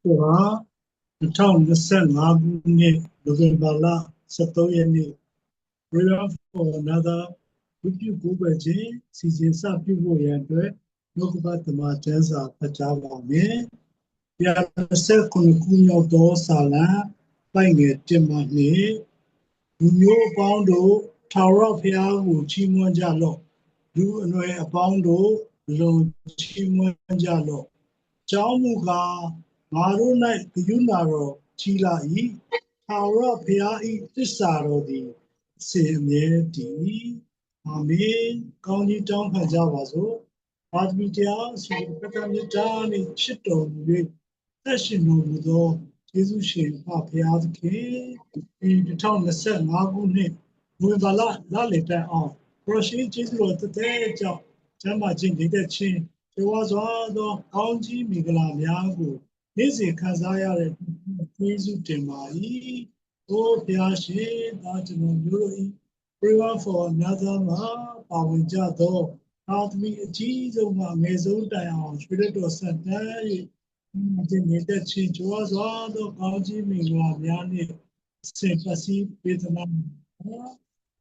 ဟိုဟာ2025ခုနှစ်နိုဝင်ဘာလ23ရက်နေ့ Prayer for another ဝိပုကိုယ်ပဲခြင်းစီစဉ်စပြုဖို့ရန်အတွက်နှုတ်ကပတ်သမကျမ်းစာဖတ်ကြားပါမယ်။တရားဆက်ခုနှစ်ခုမြောက်သောစာလံပိုင်ငယ်တင်မှနေလူမျိုးအပေါင်းတို့ထာဝရဘုရားကိုချီးမွမ်းကြလော့လူအနွယ်အပေါင်းတို့လုံချီးမွမ်းကြလော့ ကျောင်းမူကားငါတို့၌ဂယုဏတော်ကြီးလာ၏ထာဝရဘုရား၏တစ္ဆာတော်သည်အစဉ်အမြဲတည်အာမင်ကောင်းကြီးတောင်းခံကြပါစို့အာသမီတရားဆုပကမေတ္တာနှင့်ချစ်တော်မူ၍သက်ရှင်တော်မူသောယေရှုရှင်ဖဘုရားသခင်ဒီ2025ခုနှစ်ဝေဘာလလလေတန်အောင်ပရရှိကျေးဇူးတော်တသက်ကြောင့်ကျမ်းမာခြင်းနေတဲ့ချင်းကျေ ဝါစွာသောကောင်းကြီးမင်္ဂလာများကိုနေ့စဉ်ခံစားရတဲ့ကျေးဇူးတင်ပါ၏။ဘုရားရှင်သာကျွန်တော်မျိုးတို့၏ prayer for another မှာပါဝင်ကြသောအာသမီအကြီးဆုံးမှအငယ်ဆုံးတိုင်အောင်ရွှေလက်တော်ဆက်တန်း၍ဒီနေတဲ့ချင်းကျေဝါစွာသောကောင်းကြီးမင်္ဂလာများနှင့်ဆင်ပစီပေးသနာ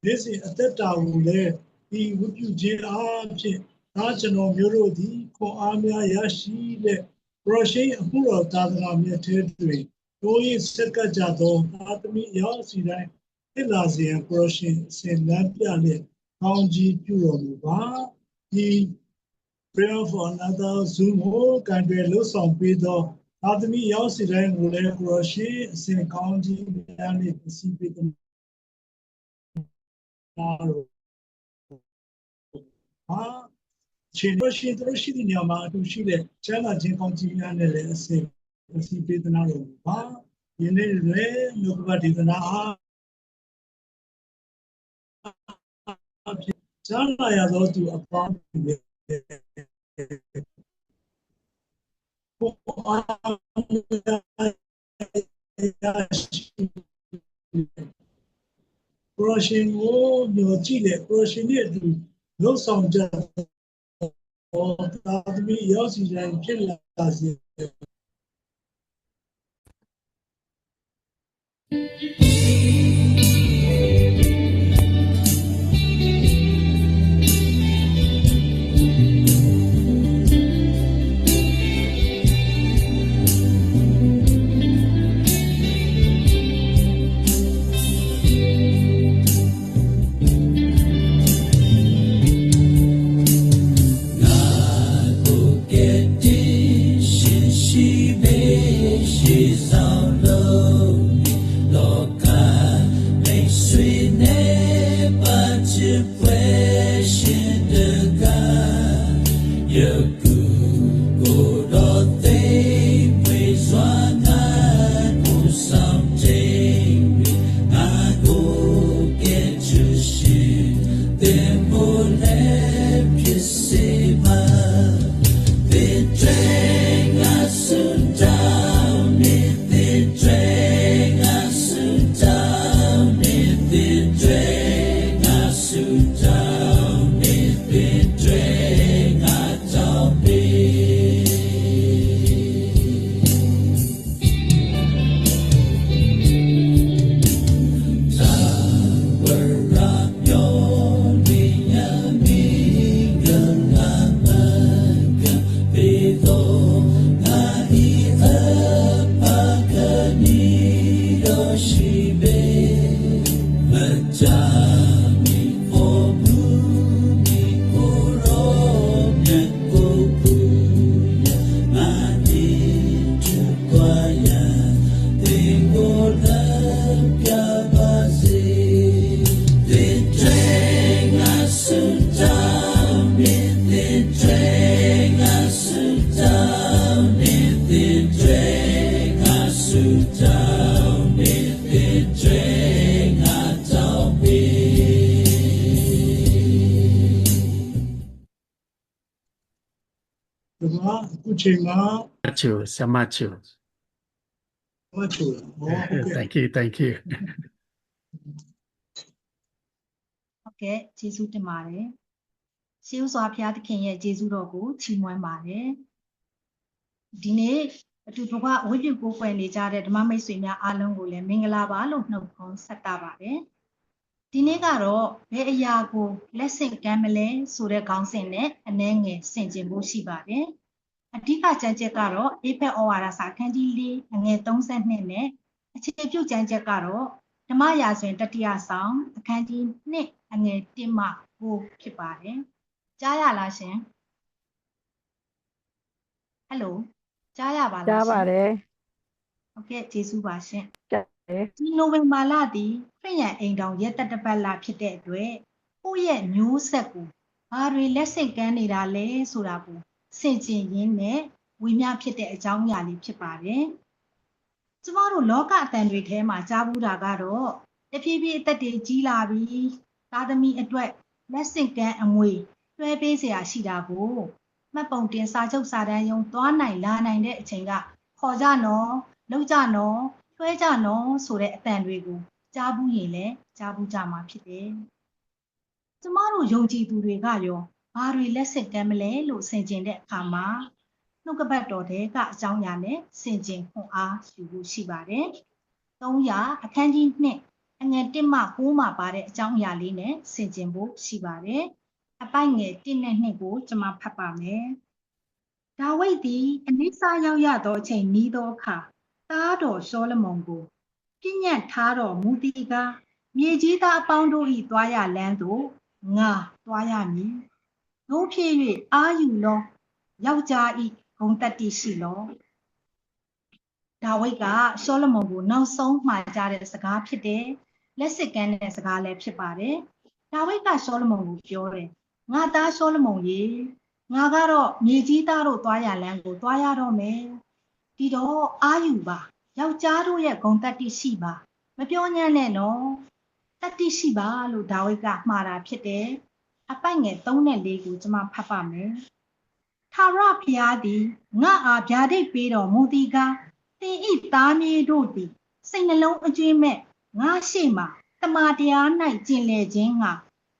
နေ့စဉ်အသက်တာကိုလည်းဒီဝိပုခြင်းအားဖြင့် ဒါကျွန်တော်မျိုးတို့သည်ခွန်အားများရရှိတဲ့ပရရှိအမှုတော်သာသနာမြတ်ထဲတွင်တို့၏စက္ကကြသောသာသမီရောက်စီတိုင်းဖြစ်လာစေရန်ပရရှိဆင်လန်းပြလျက်ကောင်းကြီးပြုတော်မူပါဒီ prayer for another zoom ကိုကံတွေလှုပ်ဆောင်ပေးသောသာသမီရောက်စီတိုင်းကိုလည်းပရရှိအစဉ်ကောင်းကြီးများနှင့်ပစီပေးတော်ဟာ ရှင်တို့ရှင်တို့ရှိတဲ့နေရာမှာအတူရှိတဲ့ကျမ်းစာချင်းကောင်းကြီးများနဲ့လည်းအစဉ်ပစီပေးတော်တော်ပါယနေ့လည်းမြတ်ဗဒေသနာအားကျမ်းလာရသောသူအပေါင်းတွေဘုရားပရရှင်ကိုညှိုကြည့်တယ်ပရရှင်ရဲ့အတူလှုပ်ဆောင်ကြ တော့သာသမီရောက်စီတိုင်းဖြစ်လာစေ မှာအခုချိန်မှာ Machu, Samachu. မချူဟောဟုတ်ကဲ့ Thank you, thank you. ဟုတ်ကဲ့ကျေးဇူးတင်ပါတယ်ရှေးဥစွာဘုရားသခင်ရဲ့ကျေးဇူးတော်ကိုချီးမွမ်းပါတယ်ဒီနေ့အတူတကွဝိပုကိုယ်ွယ်နေကြတဲ့ဓမ္မမိတ်ဆွေများအားလုံးကိုလည်းမင်္ဂလာပါလို့နှုတ်ခွန်းဆက်တာပါတယ်ဒီနေ့ကတော့ဘယ်အရာကိုလက်ဆင့်ကမ်းမလဲဆိုတဲ့ခေါင်းစဉ်နဲ့အနှဲငယ်ဆင်ခြင်ဖို့ရှိပါတယ် အဓိကကြံချက်ကတော့အေဖက်ဩဝါဒစာအခန်းကြီး၄အငယ်32နဲ့အခြေပြုကြံချက်ကတော့ဓမ္မရာဇဝင်တတိယဆောင်အခန်းကြီး2အငယ်1မှ9ဖြစ်ပါတယ်ကြားရလားရှင်ဟယ်လိုကြားရပါလားကြားရှင်ပါတယ်ဟုတ်ကဲ့ကျေးဇူးပါရှင်ကြားတယ်ဒီနိုဝင်ဘာလသည်ခရစ်ယာန်အိမ်တော်ရက်တတပတ်လဖြစ်တဲ့အတွက်ကိုယ့်ရဲ့မျိုးဆက်ကိုဘာတွေလက်ဆင့်ကမ်းနေတာလဲဆိုတာကို ဆင်ခြင်ရင်းနဲ့ဝိမျှဖြစ်တဲ့အကြောင်းအရာလေးဖြစ်ပါတယ်။ကျမတို့လောကအတန်တွေထဲမှာကြားဘူးတာကတော့တဖြည်းဖြည်းအသက်တွေကြီးလာပြီးသားသမီးအတွက်လက်ဆင့်ကမ်းအငွေလွှဲပေးเสียရှိတာကိုမှတ်ပုံတင်စာချုပ်စာတမ်းယုံသွားနိုင်လာနိုင်တဲ့အချိန်ကခေါ်ကြနော်လောက်ကြနော် လွှဲကြနော်ဆိုတဲ့အတန်တွေကိုကြားဘူးရင်လည်းကြားဘူးကြမှာဖြစ်တယ်။ကျမတို့ယုံကြည်သူတွေကရော ဘာတွေလက်ဆင့်ကမ်းမလဲလို့ဆင်ခြင်တဲ့အခါမှာနှုတ်ကပတ်တော်တဲကအကြောင်းအရာနဲ့ဆင်ခြင်ခွန်အားယူဖို့ရှိပါတယ်။300အခန်းကြီး2အငယ်1မှ9မှာပါတဲ့အကြောင်းအရာလေးနဲ့ဆင်ခြင်ဖို့ရှိပါတယ်။အပိုက်ငယ်1နဲ့2ကိုကျွန်မဖတ်ပါမယ်။ဒါဝိဒ်သည်အနိစ္စရောက်ရသောအချိန်နီးသောအခါသားတော်ရှောလမုန်ကိုပြည့်ညတ်ထားတော်မူသည်ကမြေကြီးသားအပေါင်းတို့၏သွားရလမ်းသို့ငါသွားရမည် တို့ဖြစ်၍အာယူလောယောက်ျား၏ဂုံတက်တိရှိလောဒါဝိဒ်ကရှောလမုန်ကိုနောက်ဆုံးမှာကြားတဲ့စကားဖြစ်တယ်လက်စစ်ကမ်းတဲ့စကားလည်းဖြစ်ပါတယ်ဒါဝိဒ်ကရှောလမုန်ကိုပြောတယ်ငါသားရှောလမုန်ရေငါကတော့မြေကြီးသားတို့သွားရလမ်းကိုသွားရတော့မယ်ဒီတော့အာယူပါယောက်ျားတို့ရဲ့ဂုံတက်တိရှိပါ မပြောညံ့နဲ့နော်တက်တိရှိပါလို့ဒါဝိဒ်ကမှားတာဖြစ်တယ် အပိုက်ငယ်3နဲ့4ကိုကျွန်မဖတ်ပါမယ်ထာဝရဘုရားသည်ငါအားဗျာဒိတ်ပေးတော်မူသည်ကားသင်ဤသားမြေတို့သည်စိတ်နှလုံးအကျွင်းမဲ့ငါရှိမှတမန်တရား၌ကျင်လည်ခြင်းငါ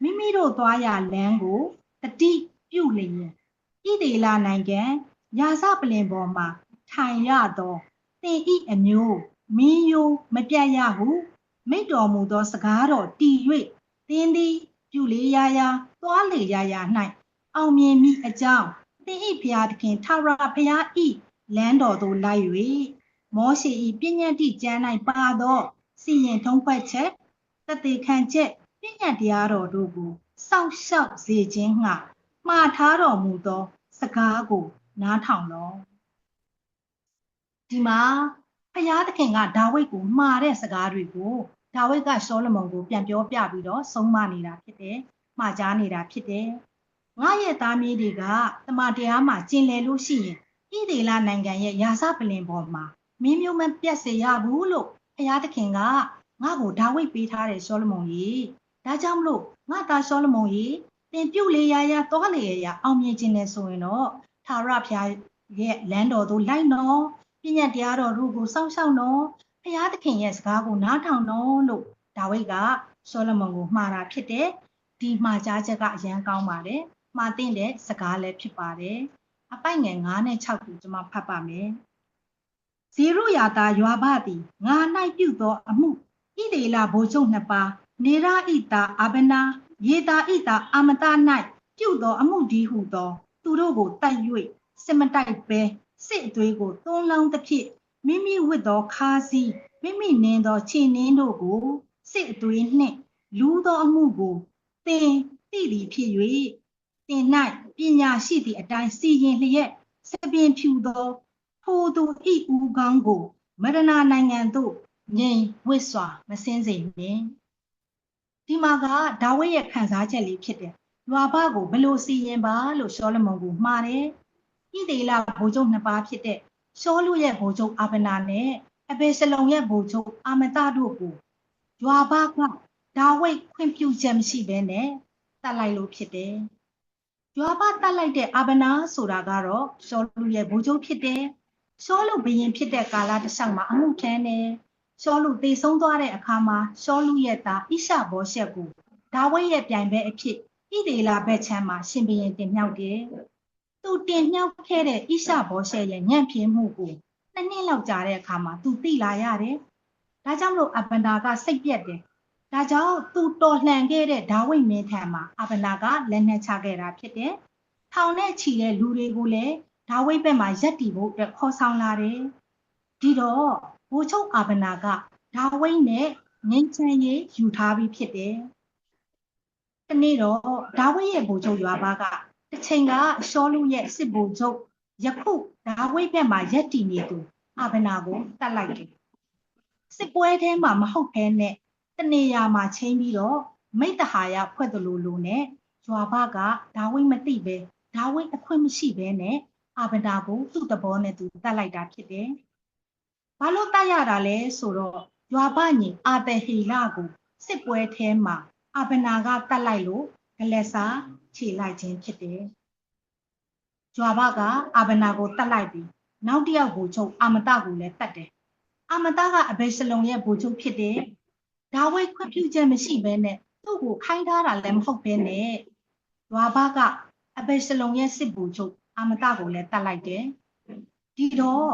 မိမိတို့သွားရလမ်းကိုတတိပြုလျင်ဤဒေလာနိုင်ငံရာဇပလင်ပေါ်မှာထိုင်ရသောသင်ဤအမျိုးမင်းယိုမပြတ်ရဟုမိတ်တော်မူသောစကားတော်တည်၍သင်သည် ပြုလေရာရာသွားလေရာရာ၌အောင်မြင်မိအကြောင်းသင်ဤဘုရားသခင်ထာဝရဘုရားဤလမ်းတော်သို့လိုက်၍မောရှေဤပညတ်တိကျမ်း၌ပါသောစီရင်ထုံးဖွဲ့ချက်တသက်ခံချက်ပညတ်တရားတော်တို့ကိုစောင့်ရှောက်စေခြင်းငှမှားထားတော်မူသော စကားကို နားထောင်လော့ဒီမှာဖယားသခင်ကဒါဝိဒ်ကိုမှားတဲ့စကားတွေကို ဒါဝိဒ်ကရှောလမုန်ကိုပြန်ပြောပြပြီးတော့ဆုံးမနေတာဖြစ်တယ်။မှားကြားနေတာဖြစ်တယ်။ငါရဲ့သားမြေးတွေကတမန်တရားမှာကျင်လည်လို့ရှိရင်ဣဒေလနိုင်ငံရဲ့ယာစပလင်ပေါ်မှာမင်းမျိုးမပြတ်စေရဘူးလို့ဖယားသခင်ကငါ့ကိုဒါဝိဒ်ပေးထားတဲ့ရှောလမုန်ကြီး။ဒါကြောင့်မလို့ငါသားရှောလမုန်ကြီးသင်ပြုတ်လေရာရာသွားလေရာရာအောင်မြင်ခြင်းနဲ့ဆိုရင်တော့သာရဖယားရဲ့လမ်းတော်သို့လိုက်နော်ပြည့်ညတ်တရားတော်တို့ကိုစောင့်ရှောက်နော် ဖျားသခင်ရဲ့စကားကိုနားထောင်နော်လို့ဒါဝိဒ်ကရှောလမုန်ကိုမှားတာဖြစ်တယ်ဒီမှာကြားချက်ကအရန်ကောင်းပါတယ်မှားတဲ့တဲ့စကားလည်းဖြစ်ပါတယ်အပိုက်ငယ်9နဲ့6ကိုကျွန်မဖတ်ပါမယ်ဇီရုယာတာယွာဘသည်ငါ၌ပြုသောအမှုဣဒေလဘိုလ်ချုပ်နှစ်ပါးနေရဣတာအဘနာယေတာဣတာအာမတ၌ပြုသောအမှုဒီဟုသော သူတို့ကိုတိုက်၍စစ်မတိုက်ပဲစစ်အသွေးကိုသွန်းလောင်းသဖြင့် မိမိဝတ်သောခါးစည်းမိမိနင်းသောခြေနှင်းတို့ကိုစစ်အသွေးနှင့် လူသောအမှုကိုသင်သိသည်ဖြစ်၍သင်၌ပညာရှိသည့်အတိုင်းစီရင်လျက်စပင်ဖြူသောထိုသူဤဦးကောင်းကိုမရဏနိုင်ငံသို့ငြိမ်ဝစ်စွာမစင်းစေနှင့်ဒီမှာကဒါဝိဒ်ရဲ့ခံစားချက်လေးဖြစ်တယ်။လွာဘကိုဘယ်လိုစီရင်ပါလို့ရှောလမုန်ကိုမှားတယ်။ဣဒေလဘိုလ်ချုပ်နှစ်ပါးဖြစ်တဲ့ ရှောလုရဲ့ဘိုလ်ချုပ်အာဗနာနဲ့အဘေရှလုံရဲ့ဘိုလ်ချုပ်အာမတတို့ကိုယွာဘကဒါဝိဒ်ခွင့်ပြုချက်မရှိဘဲနဲ့တတ်လိုက်လို့ဖြစ်တယ်။ယွာဘတတ်လိုက်တဲ့အာဗနာဆိုတာကတော့ရှောလုရဲ့ဘိုလ်ချုပ်ဖြစ်တယ်။ရှောလုဘုရင်ဖြစ်တဲ့ကာလတစ်လျှောက်မှာအမှုထမ်းတယ်။ရှောလုတေဆုံးသွားတဲ့အခါမှာရှောလုရဲ့သားဣရှဘောရှက်ကိုဒါဝိဒ်ရဲ့ပြိုင်ဘက်အဖြစ်ဣဒေလာဘက်ချမ်းမှာရှင်ဘုရင်တင်မြှောက်တယ်။ သူတင်မြှောက်ခဲ့တဲ့ဣရှဘောရှေရဲ့ညံ့ဖျင်းမှုကိုနှစ်နှစ်လောက်ကြာတဲ့အခါမှာသူသိလာရတယ်ဒါကြောင့်မလို့အဗန္နာကစိတ်ပြက်တယ်ဒါကြောင့်သူတော်လှန်ခဲ့တဲ့ဒါဝိဒ်မင်းထံမှာအဗန္နာကလက်နက်ချခဲ့တာဖြစ်တယ်ထောင်နဲ့ချီတဲ့လူတွေကိုလည်းဒါဝိဒ်ဘက်မှာရက်တီဖို့အတွက်ခေါ်ဆောင်လာတယ်ဒီတော့ဘိုးချုပ်အဗန္နာကဒါဝိဒ်နဲ့ငင်းချမ်းရေးယူထားပြီးဖြစ်တယ်တနေ့တော့ဒါဝိဒ်ရဲ့ဘိုးချုပ်ရွာဘာက တစ်ချိန်ကရှောလူရဲ့စစ်ဘိုလ်ချုပ်ယခုဒါဝိဒ်ဘက်မှာရက်တီနေသူအဗနာကိုတတ်လိုက်တယ်စစ်ပွဲထဲမှာမဟုတ်ဘဲနဲ့တနေရာမှာချင်းပြီးတော့မိတ္တဟာယဖွဲ့တယ်လို့လို့နဲ့ရွာဘကဒါဝိဒ်မသိပဲဒါဝိဒ်အခွင့်မရှိပဲနဲ့အဗနာကိုသူ့တဘောနဲ့သူတတ်လိုက်တာဖြစ်တယ်ဘာလို့တတ်ရတာလဲဆိုတော့ရွာဘညီအာတဟီလာကိုစစ်ပွဲထဲမှာအဗနာကတတ်လိုက်လို့ ဂလက်စာခြေလိုက်ခြင်းဖြစ်တယ်။ကြွာဘကအာဗနာကိုတတ်လိုက်ပြီးနောက်တစ်ယောက်ဘူချုပ်အာမတကိုလည်းတတ်တယ်။အာမတကအဘေရှလုံရဲ့ဘူချုပ်ဖြစ်တယ်။ဒါဝိခွင့်ပြုချက်မရှိဘဲနဲ့သူ့ကိုခိုင်းထားတာလည်းမဟုတ်ဘဲနဲ့ကြွာဘကအဘေရှလုံရဲ့စစ်ဘူချုပ်အာမတကိုလည်းတတ်လိုက်တယ်။ဒီတော့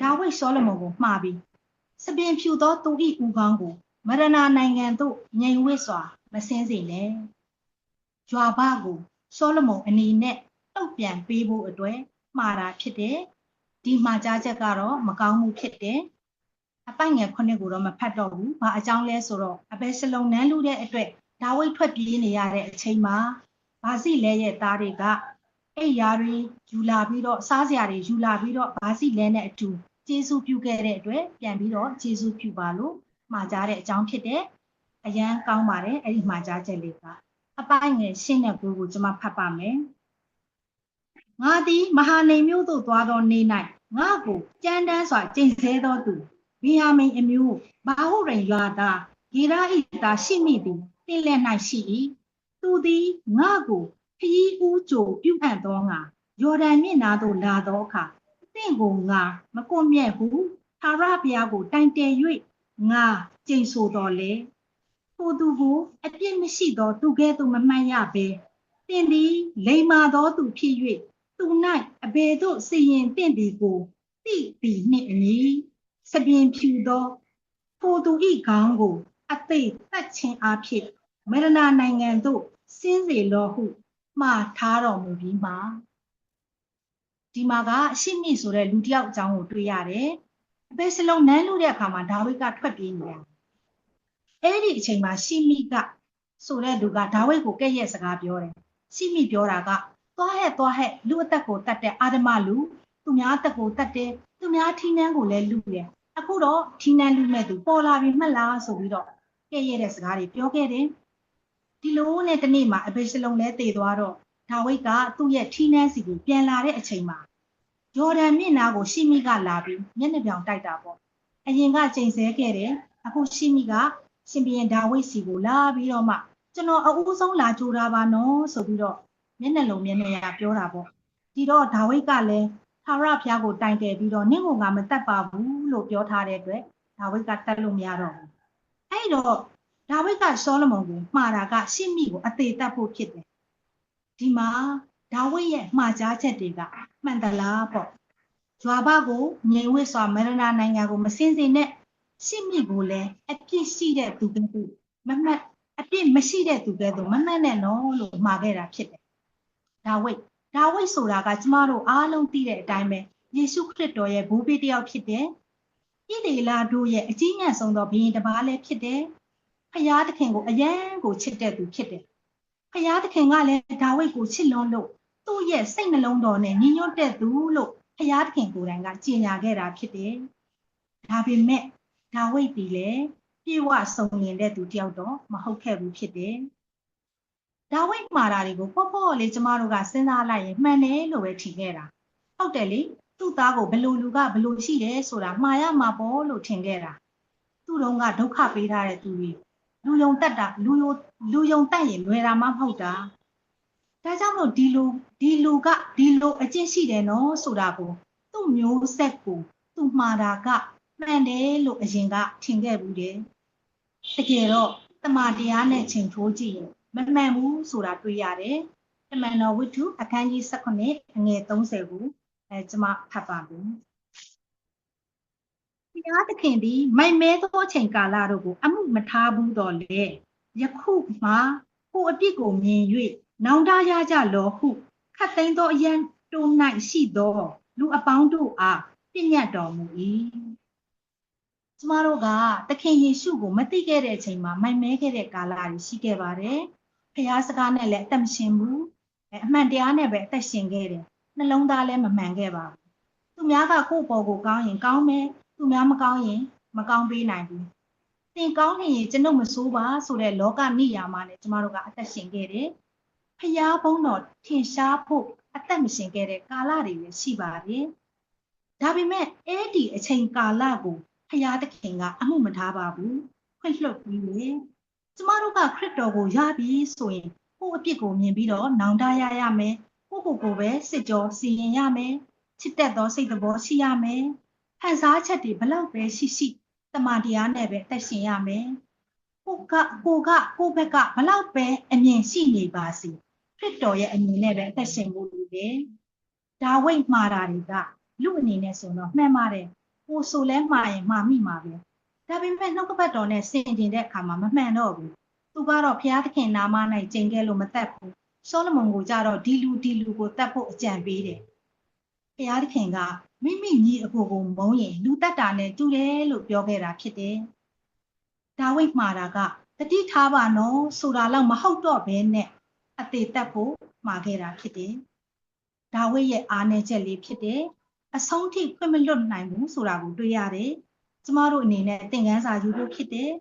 ဒါဝိရှောလမုန်ကိုမှားပြီးစပင်ဖြူသောသူ၏ဦးခေါင်းကိုမရဏနိုင်ငံသို့ငြိမ်ဝှက်စွာမစင်းစေနဲ့ ကြွာဘကိုဆောလမုန်အနေနဲ့တုတ်ပြန်ပေးဖို့အတွက်မှားတာဖြစ်တယ်ဒီမှာကြားချက်ကတော့မကောင်းမှုဖြစ်တယ်အပိုင်ငယ်ခုနှစ်ကိုတော့မဖတ်တော့ဘူးဘာအကြောင်းလဲဆိုတော့အဘဲစလုံးနန်းလူတဲ့အတွက်ဒါဝိတ်ထွက်ပြေးနေရတဲ့အချိန်မှာဘာစီလဲရဲ့သားတွေကအိယာတွေယူလာပြီးတော့စားစရာတွေယူလာပြီးတော့ဘာစီလဲနဲ့အတူကျေးဇူးပြုခဲ့တဲ့အတွက်ပြန်ပြီးတော့ကျေးဇူးပြုပါလို့မှာကြားတဲ့အကြောင်းဖြစ်တယ်အရန်ကောင်းပါတယ်အဲ့ဒီမှာကြားချက်လေးက အပိုင်းငယ်ရှင်းတဲ့ကိုကိုကျွန်မဖတ်ပါမယ်ငါသည်မဟာနေမျိုးသို့သွားသောနေ၌ငါကိုကြမ်းတမ်းစွာကျင့်ဆဲသောသူဘီဟာမိန်အမျိုးဘာဟုရိန်ရွာသားဂေရာဣတာရှိမိသည်တင်းလက်၌ရှိ၏သူသည်ငါကိုခရီးဦးကြိုပြုအပ်သောငါယော်ဒန်မြစ်နာသို့လာသောအခါတင့်ကိုငါမကွမြဲ့ဟုသာရဘုရားကိုတိုင်တယ်၍ငါကျိန်ဆိုတော်လေ ထိုသူကိုအပြစ်မရှိသောသူကဲ့သို့မမှန်ရဘဲတင်သည်လိမ္မာသောသူဖြစ်၍သူ၌အဘယ်သို့စီရင်တင့်သည်ကိုသိသည်နှင့်အညီစပင်ဖြူသောထိုသူဤခေါင်းကိုအသိတတ်ခြင်းအဖြစ်မေရနာနိုင်ငံသို့စင်းစေလောဟုမှားထားတော်မူပြီးမှဒီမှာကအရှိမိဆိုတဲ့လူတစ်ယောက်အကြောင်းကိုတွေ့ရတယ်အပေစလုံးနန်းလူတဲ့အခါမှာဒါဝိဒ်ကထွက်ပြေးနေတာ အဲ့ဒီအချိန်မှာရှိမိကဆိုတဲ့လူကဒါဝိဒ်ကိုကဲ့ရဲ့စကားပြောတယ်ရှိမိပြောတာကသွားဟဲ့သွားဟဲ့လူအသက်ကိုတတ်တဲ့အာဓမလူသူများအသက်ကိုတတ်တယ်သူများထီးနှန်းကိုလည်းလူတယ်အခုတော့ထီးနှန်းလူမဲ့သူပေါ်လာပြီမှတ်လားဆိုပြီးတော့ကဲ့ရဲ့တဲ့စကားတွေပြောခဲ့တယ်ဒီလိုနဲ့တနေ့မှာအဘေရှလုံလဲတည်သွားတော့ဒါဝိဒ်ကသူ့ရဲ့ထီးနှန်းစီကိုပြန်လာတဲ့အချိန်မှာဂျော်ဒန်မြင့်နာကိုရှိမိကလာပြီးမျက်နှာပြောင်တိုက်တာပေါ့အရင်ကချိန်ဆခဲ့တယ်အခုရှိမိက ရှင်ဘီရင်ဒါဝိဒ်စီကိုလာပြီးတော့မှကျွန်တော်အဦးဆုံးလာကြိုတာပါနော်ဆိုပြီးတော့မျက်နှာလုံးမျက်နှာရပြောတာပေါ့ဒီတော့ဒါဝိဒ်ကလည်းသာရဖျားကိုတိုင်တယ်ပြီးတော့နင့်ကငါမတတ်ပါဘူးလို့ပြောထားတဲ့အတွက်ဒါဝိဒ်ကတတ်လို့မရတော့ဘူးအဲ့တော့ဒါဝိဒ်ကရှောလမုန်ကိုမှားတာကရှင့်မိကိုအသေးတတ်ဖို့ဖြစ်တယ်ဒီမှာဒါဝိဒ်ရဲ့မှားကြားချက်တွေကမှန်သလားပေါ့ဂျွာဘကိုငြိမ်ဝစ်စွာမရဏနိုင်ငံကိုမစင်စင်နဲ့ ရှင့်မိကိုလည်းအပြစ်ရှိတဲ့သူကဲ့သို့မမှတ်အပြစ်မရှိတဲ့သူကဲ့သို့မမှတ်နဲ့နော်လို့မှာခဲ့တာဖြစ်တယ်ဒါဝိဒ်ဒါဝိဒ်ဆိုတာကကျမတို့အားလုံးသိတဲ့အတိုင်းပဲယေရှုခရစ်တော်ရဲ့ဘိုးဘေးတစ်ယောက်ဖြစ်တယ်ဣဒေလာတို့ရဲ့အကြီးအကျယ်ဆုံးသောဘုရင်တစ်ပါးလည်းဖြစ်တယ်ဖျားသခင်ကိုအယံကိုချစ်တဲ့သူဖြစ်တယ်ဖျားသခင်ကလည်းဒါဝိဒ်ကိုချစ်လွန်းလို့သူ့ရဲ့စိတ်နှလုံးတော်နဲ့ညီညွတ်တဲ့သူလို့ဖျားသခင်ကိုယ်တိုင်ကကြေညာခဲ့တာဖြစ်တယ်ဒါပေမဲ့ ဒါဝိဒ်ဒီလည်းပြေဝစုံနေတဲ့သူတယောက်တော့မဟုတ်ခဲ့ဘူးဖြစ်တယ်ဒါဝိဒ်မှားတာတွေကိုပေါ့ပေါ့လေးကျမတို့ကစဉ်းစားလိုက်ရင်မှန်တယ်လို့ပဲထင်ခဲ့တာဟုတ်တယ်လေသူ့သားကိုဘလို့လူကဘလို့ရှိတယ်ဆိုတာမှားရမှာပေါ့လို့ထင်ခဲ့တာသူ့တုန်းကဒုက္ခပေးထားတဲ့သူတွေလူယုံတက်တာလူယုံလူယုံတက်ရင်လွယ်တာမှမဟုတ်တာဒါကြောင့်မို့ဒီလူဒီလူကဒီလိုအကျင့်ရှိတယ်နော်ဆိုတာကိုသူ့မျိုးဆက်ကိုသူ့မှားတာက မှန်တယ်လို့အရင်ကထင်ခဲ့ဘူးတယ်တကယ်တော့တမန်တရားနဲ့ချိန်ထိုးကြည့်ရင်မမှန်ဘူးဆိုတာတွေ့ရတယ်တမန်တော်ဝိတ္ထုအခန်းကြီး18အငယ်30ကိုအဲကျွန်မဖတ်ပါမယ်ဘုရားသခင်သည်မိုက်မဲသောအချိန်ကာလတို့ကို အမှုမထားဘူးတော့လေယခုမှကိုအပြစ်ကိုမြင်၍နောင်တရကြလောဟုခတ်သိမ်းသောအရန်တို့၌ရှိသော လူအပေါင်းတို့အားပြည့်ညတ်တော်မူ၏ ကျမတို့ကသခင်ယေရှုကိုမသိခဲ့တဲ့အချိန်မှာမိုက်မဲခဲ့တဲ့ကာလတွေရှိခဲ့ပါတယ်ဖះစကားနဲ့လည်းအသက်မရှင်ဘူးအဲအမှန်တရားနဲ့ပဲအသက်ရှင်ခဲ့တယ်နှလုံးသားလည်းမမှန်ခဲ့ပါဘူးသူများကကိုယ့်ပေါ်ကိုကောင်းရင်ကောင်းမယ်သူများမကောင်းရင်မကောင်းပေးနိုင်ဘူးသင်ကောင်းနေရင်ကျွန်ုပ်မဆိုးပါဆိုတဲ့လောကနိယာမနဲ့ကျမတို့ကအသက်ရှင်ခဲ့တယ်ဖះဘုံတော်ထင်ရှားဖို့အသက်မရှင်ခဲ့တဲ့ကာလတွေလည်းရှိပါတယ်ဒါပေမဲ့အဲ့ဒီအချိန်ကာလကို ဖះသခင်ကအမှုမထားပါဘူးခွင့်လွှတ်ပြီးလေကျမတို့ကခရစ်တော်ကိုရပြီဆိုရင်ကိုယ့်အပြစ်ကိုမြင်ပြီးတော့နောင်တရရမယ်ကိုယ့်ကိုယ်ကိုပဲစစ်ကြောစီရင်ရမယ်ချစ်တတ်သောစိတ်တော်ရှိရမယ်ဖန်ဆားချက်တွေဘလောက်ပဲရှိရှိတမန်တရားနဲ့ပဲတက်ရှင်ရမယ်ကိုကကိုကကိုဘက်ကဘလောက်ပဲအမြင်ရှိနေပါစေခရစ်တော်ရဲ့အမြင်နဲ့ပဲအသက်ရှင်ဖို့လိုတယ်ဒါဝိတ်မှားတာတွေကလူအနေနဲ့ဆိုတော့မှန်ပါတယ် ကိုဆိုလဲမှားရင်မှားမိမှာပဲဒါပေမဲ့နှုတ်ကပတ်တော်နဲ့ဆင်ကျင်တဲ့အခါမှာမမှန်တော့ဘူးသူကတော့ဘုရားသခင်နာမ၌ကျင့်ခဲ့လို့မသက်ဘူးဆောလမုန်ကိုကြတော့ဒီလူဒီလူကိုတတ်ဖို့အကြံပေးတယ်ဘုရားသခင်ကမိမိညီအကိုကိုမုန်းရင်လူတတ်တာနဲ့တူတယ်လို့ပြောခဲ့တာဖြစ်တယ်ဒါဝိတ်မှားတာကတတိထားပါနော်ဆိုတာတော့မဟုတ်တော့ဘဲနဲ့အသေးတက်ဖို့မှာခဲ့တာဖြစ်တယ်ဒါဝိတ်ရဲ့အားနည်းချက်လေးဖြစ်တယ် အဆုံးထိခွင့်မလွတ်နိုင်ဘူးဆိုတာကိုတွေ့ရတယ်ကျမတို့အနေနဲ့သင်ခန်းစာယူဖို့ဖြစ်တယ်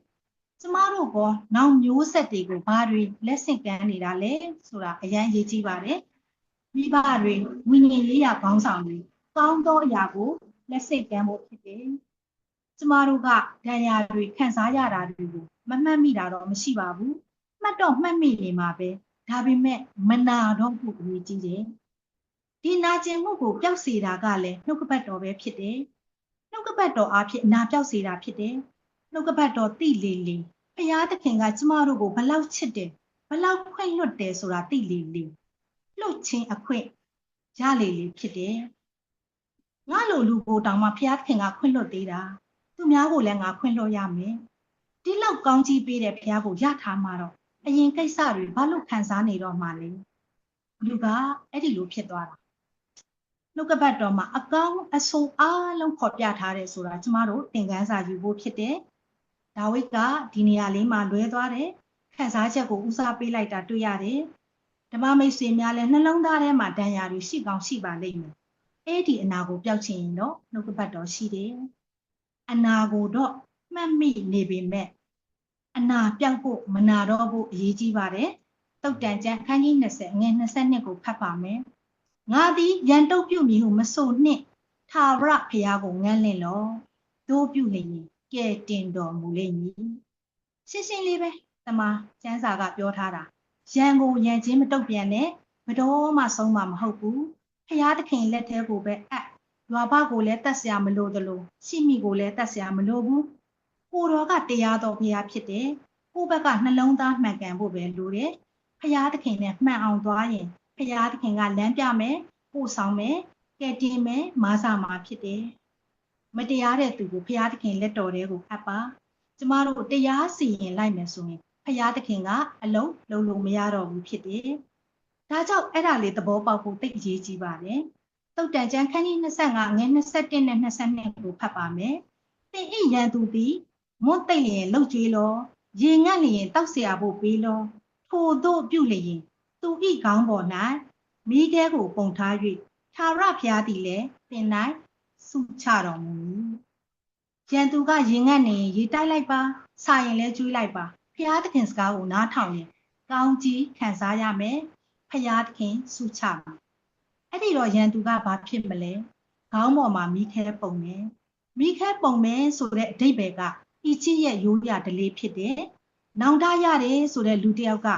ကျမတို့ကနောက်မျိုးဆက်တွေကိုဘာတွေလက်ဆင့်ကမ်းနေတာလဲဆိုတာအရန်ရေးကြည့်ပါတယ်မိဘတွေဝိညာဉ်ရေးရာခေါင်းဆောင်တွေကောင်းသောအရာကိုလက်ဆင့်ကမ်းဖို့ဖြစ်တယ်ကျမတို့ကဒဏ်ရာတွေခံစားရတာတွေကိုမမှတ်မိတာတော့မရှိပါဘူးမှတ်တော့မှတ်မိနေမှာပဲဒါပေမဲ့မနာတော့ဘူးအရေးကြီးတယ် ဒီနာကျင်မှုကိုပျောက်စေတာကလည်းနှုတ်ကပတ်တော်ပဲဖြစ်တယ်နှုတ်ကပတ်တော်အားဖြင့်အနာပြောက်စေတာဖြစ်တယ်နှုတ်ကပတ်တော်တိလေလေဘုရားသခင်ကကျမတို့ကိုဘလောက်ချစ်တယ်ဘလောက်ခွင့်လွတ်တယ်ဆိုတာတိလေလေလွတ်ခြင်းအခွင့်ရလေလေဖြစ်တယ်ငါလိုလူကိုတောင်မှဘုရားသခင်ကခွင့်လွတ်သေးတာသူများကိုလည်းငါခွင့်လွတ်ရမယ်ဒီလောက်ကောင်းကြီးပေးတဲ့ဘုရားကိုရထားမှာတော့အရင်ကိစ္စတွေဘာလို့ခံစားနေတော့မှလဲလူကအဲ့ဒီလိုဖြစ်သွားတာ နှုတ်ကပတ်တော်မှာအကောင်းအဆိုးအားလုံးဖော်ပြထားတယ်ဆိုတာကျမတို့သင်ခန်းစာယူဖို့ဖြစ်တယ်။ဒါဝိဒ်ကဒီနေရာလေးမှာလွဲသွားတယ်။ခန်းစားချက်ကိုဦးစားပေးလိုက်တာတွေ့ရတယ်။ဓမ္မမိတ်ဆွေများလည်းနှလုံးသားထဲမှာတန်ရာတွေရှိကောင်းရှိပါလိမ့်မယ်။အဲ့ဒီအနာကိုပျောက်ချင်ရင်တော့နှုတ်ကပတ်တော်ရှိတယ်။အနာကိုတော့မှတ်မိနေပေမဲ့အနာပြောက်ဖို့မနာတော့ဖို့အရေးကြီးပါတယ်။တုတ်တန်ကျမ်းအခန်းကြီး20ငွေ22ကိုဖတ်ပါမယ်။ ငါသည်ရန်တုတ်ပြုမည်ဟုမဆိုနှင့်ထာဝရဘုရားကိုငန်းလင့်လောတို့ပြုလျင်ကဲတင်တော်မူလိမ့်မည်ရှင်းရှင်းလေးပဲတမကျမ်းစာကပြောထားတာရန်ကိုရန်ချင်းမတုတ်ပြန်နဲ့ဘတော်မှဆုံးမှာမဟုတ်ဘူးဘုရားသခင်လက်ထဲကိုပဲအပ်ရွာဘကိုလည်းတတ်ဆရာမလို့သလိုရှိမိကိုလည်းတတ်ဆရာမလို့ဘူးကိုတော်ကတရားတော်ဘုရားဖြစ်တယ်ကိုဘက်ကနှလုံးသားမှန်ကန်ဖို့ပဲလိုတယ်ဘုရားသခင်နဲ့မှန်အောင်သွားရင် ဖရာသခင်ကလမ်းပြမယ်ပို့ဆောင်မယ်ကဲတင်မယ်မားစာမှာဖြစ်တယ်မတရားတဲ့သူကိုဖရာသခင်လက်တော်ထဲကိုအပ်ပါကျမတို့တရားစီရင်လိုက်မယ်ဆိုရင်ဖရာသခင်ကအလုံးလုံးလုံးမရတော့ဘူးဖြစ်တယ်ဒါကြောင့်အဲ့ဒါလေးသဘောပေါက်ဖို့တိတ်အရေးကြီးပါတယ်တုတ်တန်ကျမ်းခန်းကြီး25ငွေ21နဲ့22ကိုဖတ်ပါမယ်သင်ဤရန်သူသည်မွတ်တိတ်လျင်လှုပ်ကြွေးလောရေငတ်လျင်တောက်เสียဖို့ပေးလောထို့သို့ပြုလျင် သူဤခေါင်းပေါ်၌မိခဲကိုပုံထား၍ထာဝရဘုရားသည်လည်းသင်၌ဆုချတော်မူမည်။ရန်သူကရင်ငတ်နေရေတိုက်လိုက်ပါဆာရင်လည်းကျွေးလိုက်ပါဘုရားသခင်စကားကိုနားထောင်ရင်ကောင်းကြီးခံစားရမယ်ဘုရားသခင်ဆုချပါအဲ့ဒီတော့ရန်သူကဘာဖြစ်မလဲခေါင်းပေါ်မှာမိခဲပုံမယ်မိခဲပုံမယ်ဆိုတဲ့အဓိပ္ပာယ်ကဤချစ်ရဲ့ရိုးရာဓလေ့ဖြစ်တယ်။နောင်တရတယ်ဆိုတဲ့လူတစ်ယောက်က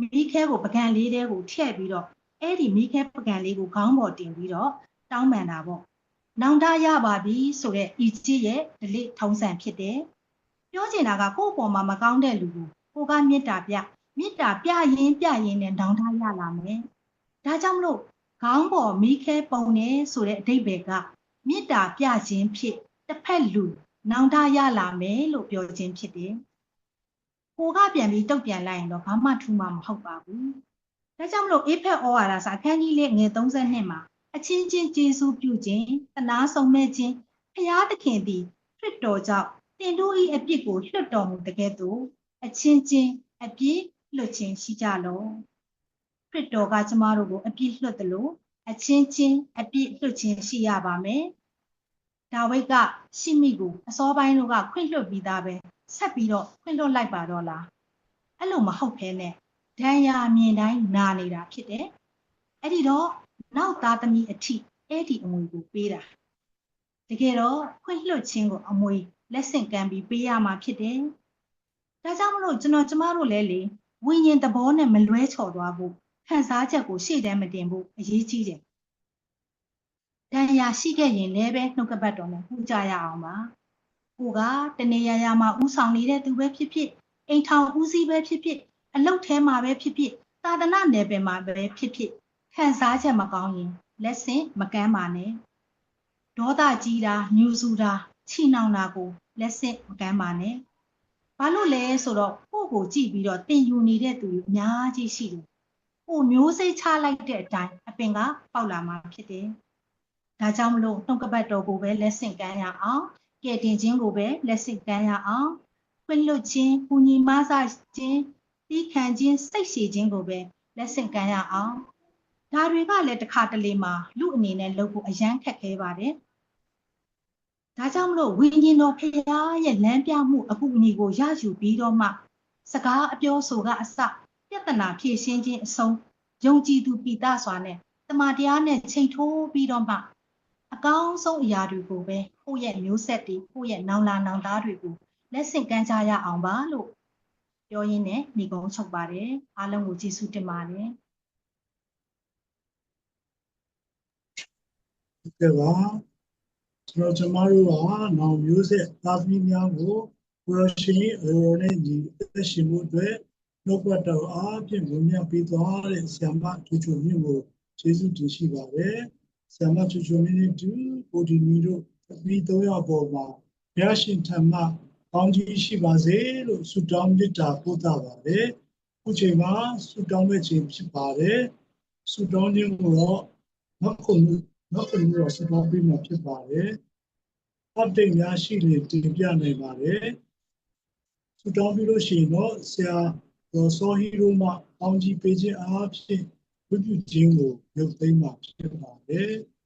မိခဲကိုပကံလေးတဲကိုထည့်ပြီးတော့အဲ့ဒီမိခဲပကံလေးကိုခေါင်းပေါ်တင်ပြီးတော့တောင်းပန်တာပေါ့နောင်တရပါပြီဆိုတဲ့ဤကြီးရဲ့ဒလိထုံးစံဖြစ်တယ်ပြောချင်တာကကိုယ့်အပေါ်မှာမကောင်းတဲ့လူကိုကိုကမေတ္တာပြမေတ္တာပြရင်ပြရင်နဲ့နောင်တရလာမယ်ဒါကြောင့်မလို့ခေါင်းပေါ်မိခဲပုံနေဆိုတဲ့အဓိပ္ပာယ်ကမေတ္တာပြခြင်းဖြစ်တစ်ဖက်လူနောင်တရလာမယ်လို့ပြောခြင်းဖြစ်တယ်။ ကိုကပြန်ပြီးတုတ်ပြန်လိုက်ရင်တော့ဘာမှထူးမှာမဟုတ်ပါဘူး။ဒါကြောင့်မလို့အေဖက်ဩဝါဒစာအခန်းကြီးလေးငွေ32မှာအချင်းချင်းကျေးဇူးပြုခြင်းတနာဆောင်မဲ့ခြင်းဖျားသခင်သည်ခရစ်တော်ကြောင့်တင်တို့၏အပြစ်ကိုလွတ်တော်မူတကယ်သို့အချင်းချင်းအပြစ်လွတ်ခြင်းရှိကြလော့ခရစ်တော်ကကျမတို့ကိုအပြစ်လွတ်တယ်လို့အချင်းချင်းအပြစ်လွတ်ခြင်းရှိရပါမယ်ဒါဝိဒ်ကရှိမိကိုအစောပိုင်းတို့ကခွင့်လွတ်ပြီးသားပဲ ဆက်ပြီးတော့ခွင့်လွတ်လိုက်ပါတော့လားအဲ့လိုမဟုတ်ဘဲနဲ့ဒဏ်ရာမြင်တိုင်းနာနေတာဖြစ်တယ်အဲ့ဒီတော့နောက်သားသမီးအထိအဲ့ဒီအမွေကိုပေးတာတကယ်တော့ခွင့်လွတ်ခြင်းကိုအမွေလက်ဆင့်ကမ်းပြီးပေးရမှာဖြစ်တယ်ဒါကြောင့်မလို့ကျွန်တော်ကျမတို့လည်းလေဝိညာဉ်သဘောနဲ့မလွဲချော်သွားဖို့ခံစားချက်ကိုရှေ့တန်းမတင်ဖို့အရေးကြီးတယ်ဒဏ်ရာရှိခဲ့ရင်လည်းပဲနှုတ်ကပတ်တော်နဲ့ပူကြရအောင်ပါ ကိုကတနေရာရာမှာဥဆောင်နေတဲ့သူပဲဖြစ်ဖြစ်အိမ်ထောင်ဦးစီးပဲဖြစ်ဖြစ်အလုတ်ထဲမှာပဲဖြစ်ဖြစ်သာသနာနယ်ပယ်မှာပဲဖြစ်ဖြစ်ခံစားချက်မကောင်းရင်လက်ဆင့်မကမ်းပါနဲ့ဒေါသကြီးတာညှူဆူတာချီနှောင်တာကိုလက်ဆင့်မကမ်းပါနဲ့ဘာလို့လဲဆိုတော့ကိုယ့်ကိုကြည့်ပြီးတော့တင်ယူနေတဲ့သူအများကြီးရှိတယ်ကိုမျိုးစိတ်ချလိုက်တဲ့အတိုင်းအပင်ကပေါက်လာမှာဖြစ်တယ်ဒါကြောင့်မလို့နှုတ်ကပတ်တော်ကိုပဲလက်ဆင့်ကမ်းရအောင် ကဲတင်ခြင်းကိုပဲလက်ဆင့်ကမ်းရအောင်ခွင့်လွတ်ခြင်းပူညီမဆခြင်းသီးခံခြင်းစိတ်ရှည်ခြင်းကိုပဲလက်ဆင့်ကမ်းရအောင်ဒါတွေကလည်းတစ်ခါတလေမှာလူအနေနဲ့လုပ်ဖို့အရန်ခက်ခဲပါတယ်ဒါကြောင့်မလို့ဝိညာဉ်တော်ဖရားရဲ့လမ်းပြမှုအကူအညီကိုရယူပြီးတော့မှ စကားအပြောဆိုကအစပြဿနာဖြေရှင်းခြင်းအဆုံးယုံကြည်သူပိသစွာနဲ့တမန်တရားနဲ့ချိန်ထိုးပြီးတော့မှ အကောင်းဆုံးအရာတွေကိုပဲ ကိုယ့်ရဲ့မျိုးဆက်တွေကိုယ့်ရဲ့နောင်လာနောင်သားတွေကိုလက်ဆင့်ကမ်းကြရအောင်ပါလို့ပြောရင်းနဲ့ညီကုန်းချုပ်ပါတယ်အားလုံးကိုကျေးဇူးတင်ပါတယ်ကဲပါကျွန်တော်ကျမတို့ကနောင်မျိုးဆက်သားသမီးများကိုကိုရရှိအရောနဲ့ညီအသက်ရှင်မှုအတွက်နှုတ်ပတ်တော်အားဖြင့်ဝင်မြပေးသွားတဲ့ဆ iam မချူချူမြင့်ကိုကျေးဇူးတင်ရှိပါတယ်ဆ iam မချူချူမြင့်နဲ့တူကိုဒီမီတို့ သမီး၃ယောက်ပေါ်မှာဘုရားရှင်ထံမှကောင်းကြီးရှိပါစေလို့ဆုတောင်းမေတ္တာပို့သပါတယ်ခုချိန်မှာဆုတောင်းမဲ့ချိန်ဖြစ်ပါတယ်ဆုတောင်းခြင်းကိုတော့မခုံနောက်တစ်ခုတော့စတောင်းပေးမှာဖြစ်ပါတယ်။ update များရှိလေတင်ပြနိုင်ပါတယ်။စတောင်းပြီးလို့ရှိရင်တော့ဆရာဒေါ်စောဟီရိုမှအောင်းကြီးပေးခြင်းအားဖြင့်ဝိပုခြင်းကိုရုပ်သိမ်းမှာဖြစ်ပါတယ်။